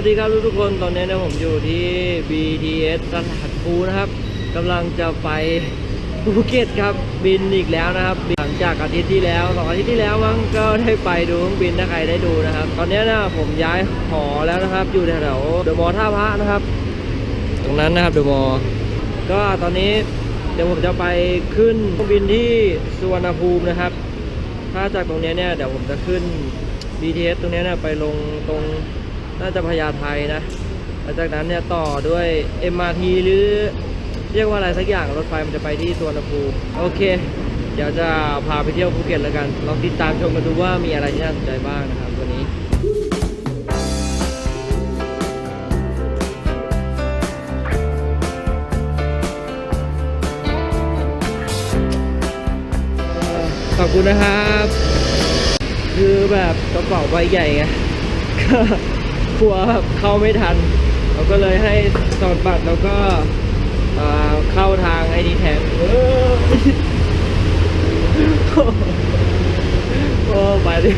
วัสดีครับทุกๆคนตอนนี้เนะผมอยู่ที่ BTS ตลาดพลูนะครับกำลังจะไปภูเก็ตครับบินอีกแล้วนะครับ หลังจากอาทิตย์ที่แล้วสองอาทิตย์ที่แล้วมั้งก็ได้ไปดูเครื่องบินถ้าใครได้ดูนะครับ ตอนนี้นะผมย้ายหอแล้วนะครับ อยู่แถวเดอะมอลล์ท่าพระนะครับ ตรงนั้นนะครับเดอะมอลล์ก็ตอนนี้เดี๋ยวผมจะไปขึ้นเครื่องบินที่สุวรรณภูมินะครับ ถ้าจากตรงนี้เนี่ยเดี๋ยวผมจะขึ้น BTS ตรงนี้เนี่ยไปลงตรง น่าจะพญาไทนะหลังจากนั้นเนี่ยต่อด้วย MRT หรือเรียกว่าอะไรสักอย่างรถไฟมันจะไปที่สวนภูมิโอเค เดี๋ยวจะพาไปเที่ยวภูเก็ตแล้วกันลองติดตามชมกันดูว่ามีอะไรที่น่าสนใจบ้างนะครับวันนี้ขอบคุณนะครับ คือแบบกระเป๋าใบใหญ่ไง กลัวแบบเข้าไม่ทัน เราก็เลยให้สอดบัตรแล้วก็เข้าทางไอ้นี่แทนเออโอ้ไปดิ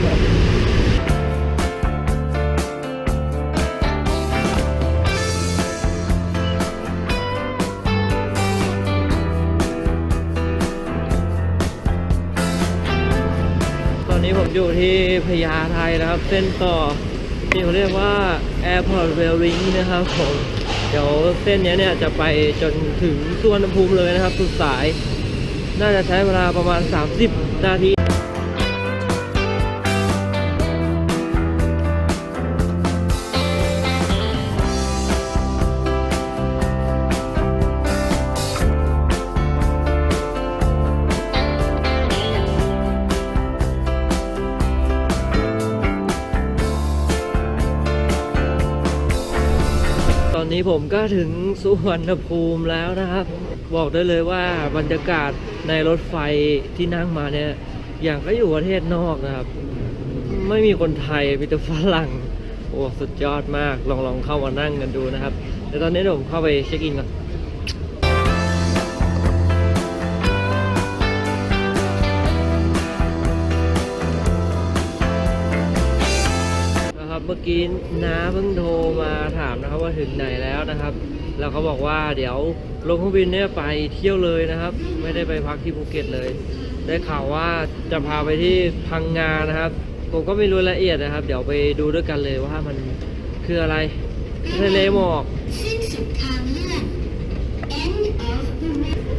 ตอนนี้ผมอยู่ที่พญาไทนะครับ เส้นต่อ ที่เขาเรียกว่า Airport Rail Link นะครับผมเดี๋ยวเส้นนี้เนี่ยจะไปจนถึงสวนภูมิเลยนะครับสุดสาย น่าจะใช้เวลาประมาณ 30 นาที อนนี้ผมก็ถึงสุวรรณภูมิแล้วนะครับ บอกได้เลยว่าบรรยากาศในรถไฟที่นั่งมาเนี่ย อย่างก็อยู่ประเทศนอกนะครับ ไม่มีคนไทยมีแต่ฝรั่ง โอ้ สุดยอดมาก ลองลองเข้ามานั่งกันดูนะครับ แต่ตอนนี้ผมเข้าไปเช็คอินก่อน กี้น้าเพิ่งโทรมาถามนะครับว่าถึงไหนแล้วนะครับ แล้วเขาบอกว่าเดี๋ยวลงเครื่องบินเนี่ยไปเที่ยวเลยนะครับ ไม่ได้ไปพักที่ภูเก็ตเลย ได้ข่าวว่าจะพาไปที่พังงานะครับ ผมก็ไม่รู้รายละเอียดนะครับ เดี๋ยวไปดูด้วยกันเลยว่ามันคืออะไรทะเลหมอก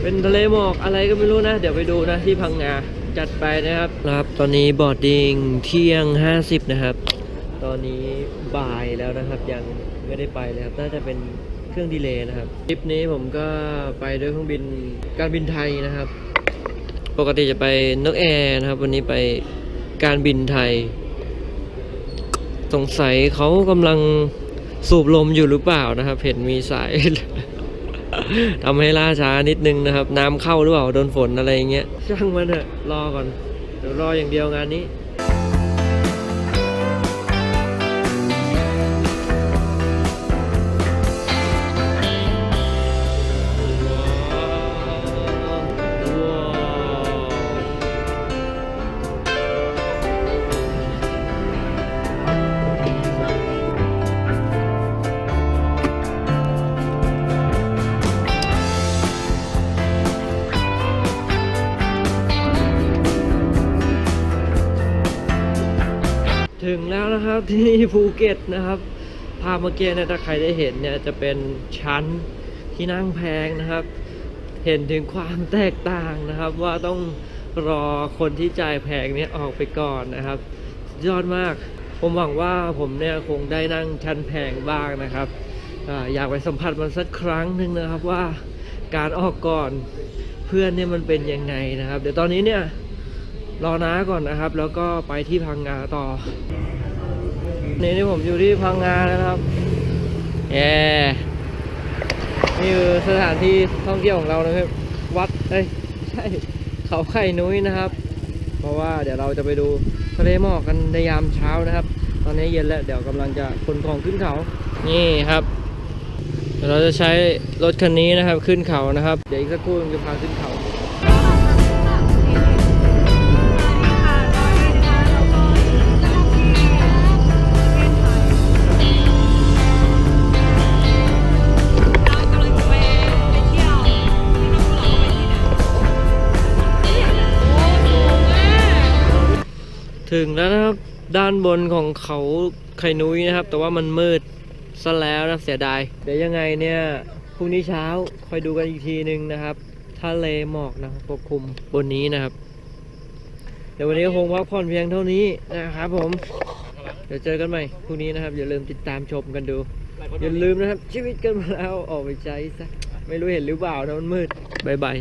เป็นทะเลหมอกอะไรก็ไม่รู้นะ เดี๋ยวไปดูนะที่พังงาจัดไปนะครับครับ ตอนนี้บอดดิ้งเที่ยง 50 นะครับ ตอนนี้บ่ายแล้วนะครับ ยังไม่ได้ไปเลยครับ น่าจะเป็นเครื่องดีเลย์นะครับทริปนี้ผมก็ไปด้วยเครื่องบินการบินไทยนะครับ ปกติจะไปนกแอร์นะครับ วันนี้ไปการบินไทย สงสัยเขากำลังสูบลมอยู่หรือเปล่านะครับ เห็นมีสาย ทำให้ล่าช้านิดนึงนะครับ น้ำเข้าหรือเปล่าโดนฝนอะไรอย่างเงี้ยช่างมันเถอะรอก่อนเดี๋ยวรออย่างเดียวงานนี้ ถึงแล้วนะครับที่ภูเก็ตนะครับ ภาพเมื่อกี้เนี่ยถ้าใครได้เห็นเนี่ยจะเป็นชั้นที่นั่งแพงนะครับ เห็นถึงความแตกต่างนะครับว่าต้องรอคนที่จ่ายแพงเนี่ยออกไปก่อนนะครับ ยอดมากผมหวังว่าผมเนี่ยคงได้นั่งชั้นแพงบ้างนะครับออยากไปสัมผัสมันสักครั้งหนึ่งนะครับว่าการออกก่อนเพื่อนเนี่ยมันเป็นยังไงนะครับ เดี๋ยวตอนนี้เนี่ย รอน้าก่อนนะครับ แล้วก็ไปที่พังงาต่อนี่นี่ผมอยู่ที่พังงาแล้วครับแย่นี่คือสถานที่ท่องเที่ยวของเรานะครับ วัดเอ้ยใช่เขาไข่นุ้ยนะครับ เพราะว่าเดี๋ยวเราจะไปดูทะเลหมอกกันในยามเช้านะครับ ตอนนี้เย็นแล้วเดี๋ยวกำลังจะขนของขึ้นเขา นี่ครับเราจะใช้รถคันนี้นะครับขึ้นเขานะครับ เดี๋ยวอีกสักครู่จะพาขึ้นเขา ถึงแล้วนะครับด้านบนของเขาไข่นุ้ยนะครับ แต่ว่ามันมืดซะแล้วนะเสียดาย เดี๋ยวยังไงเนี่ยพรุ่งนี้เช้าคอยดูกันอีกทีหนึ่งนะครับทะเลหมอกนะปกคลุมบนนี้นะครับ เดี๋ยววันนี้คงพักผ่อนเพียงเท่านี้นะครับผม เดี๋ยวเจอกันใหม่พรุ่งนี้นะครับอย่าลืมติดตามชมกันดู อย่าลืมนะครับ ชีวิตกันมาแล้วออกไปใช้ซะไม่รู้เห็นหรือเปล่านะมันมืดบายบาย